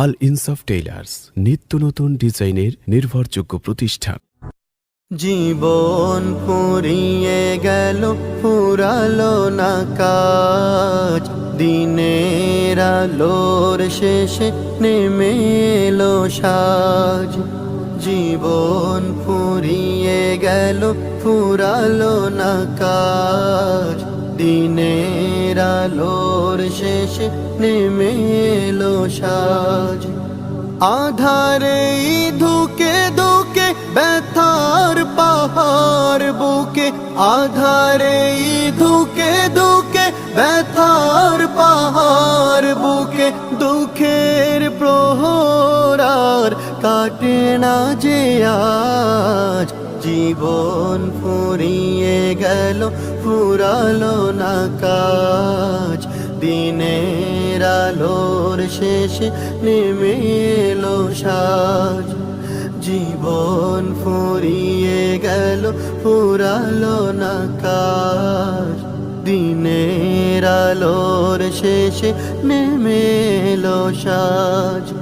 আল ইনসাফ টেইলার্স নিত্য নতুন ডিজাইনের নির্ভরযোগ্য প্রতিষ্ঠান। জীবন ফুরিয়ে গেল, ফুরালো না কাজ। দিনের আলোর শেষে নেমে এলো সাজ। জীবন ফুরিয়ে গেল, ফুরালো না কাজ। দিনের আলোর শেষে নেমে এলো সাজ। আধারে ধুকে ধুকে ব্যথার পাহাড় বুকে, আধারে ধুকে ধুকে ব্যথার পাহাড় বুকে, দুঃখের প্রহরার কাটে না যে আজ। জীবন ফুরিয়ে গেল, ফুরালো না কাজ। দিনের আলোর শেষে নেমে এলো সাজ। জীবন ফুরিয়ে গেল, ফুরালো না কাজ। দিনের আলোর শেষে নেমে এলো সাজ।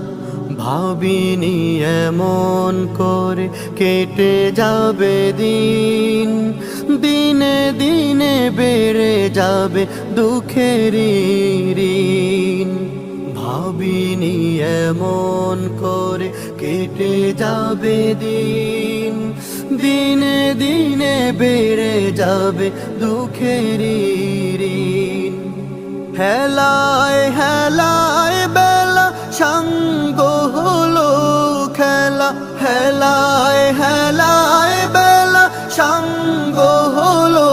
ভাবিনি এমন করে কেটে যাবে দিন। দিনে দিনে বেড়ে যাবে দুঃখের ঋণ। ভাবিনি এমন করে কেটে যাবে দিন। দিনে দিনে বেড়ে যাবে দুঃখের ঋণ। হেলায় হেলায় বেলা, সঙ্গ হলো খেলা। হেলায় হেলায় বেলা সঙ্গ হলো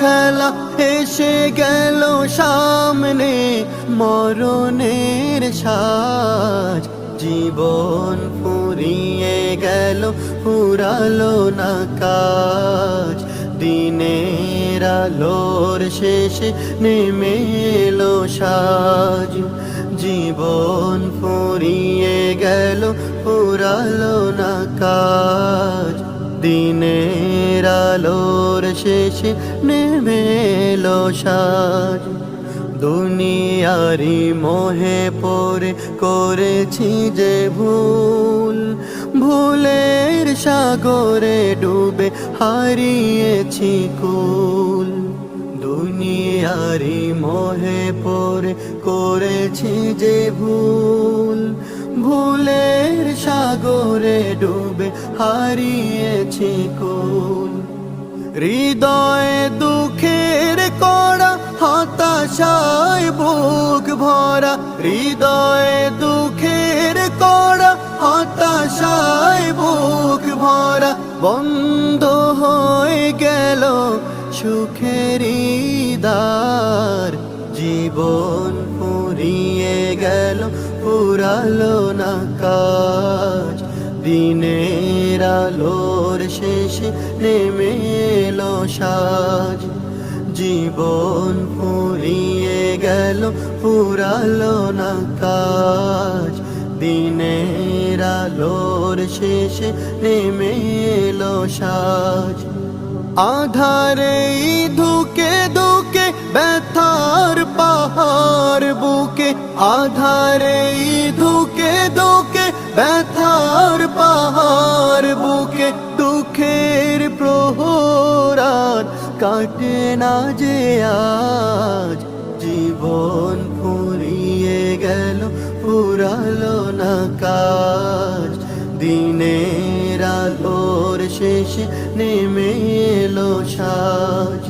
খেলা, এসে গেল সামনে মরণের সাজ। জীবন ফুরিয়ে গেল, ফুরালো না কাজ। দিনের আলোর শেষে নেমে এলো সাজ। জীবন ফুরিয়ে গেল, ফুরালো না কাজ। দিনের আলোর শেষে নেমে এলো সাজ। দুনিয়ারি মোহে পরে করেছি যে ভুল, ভুলের সাগরে ডুবে হারিয়েছি কুল। দুনিয়ারি মোহে পরে করেছি যে ভুল, ভুলের সাগরে ডুবে হারিয়েছি কুল। হৃদয়ে দুঃখের কড়া, হতাশায় বুক ভরা। হৃদয়ে দুঃখের কড়া, হতাশায় বুক ভরা। বন্ধ হয়ে গেল সুখের দ্বার জীবন ফুরিয়ে গেল, ফুরালো না কাজ। দিনের আলোর শেষে নেমে এলো সাজ। জীবন ফুরিয়ে গেল, ফুরালো না কাজ। দিনের আলোর শেষে নেমে এলো সাজ। আধারে ধুকে ব্যথার পাহাড় বুকে, আধারে ধুকে ধুকে, ব্যথার পাহাড় বুকে, দুঃখের প্রহরার কাটে না যে আজ। জীবন ফুরিয়ে গেল, ফুরালো না কাজ। দিনের আলোর শেষে নেমে এলো সাজ।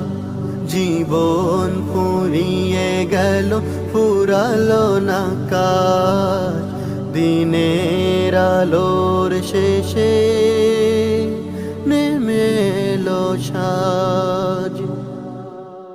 জীবন পুরিয়ে গেল ফুরালো না কাজ। দিনের আলোর শেষে নেমে সাজ।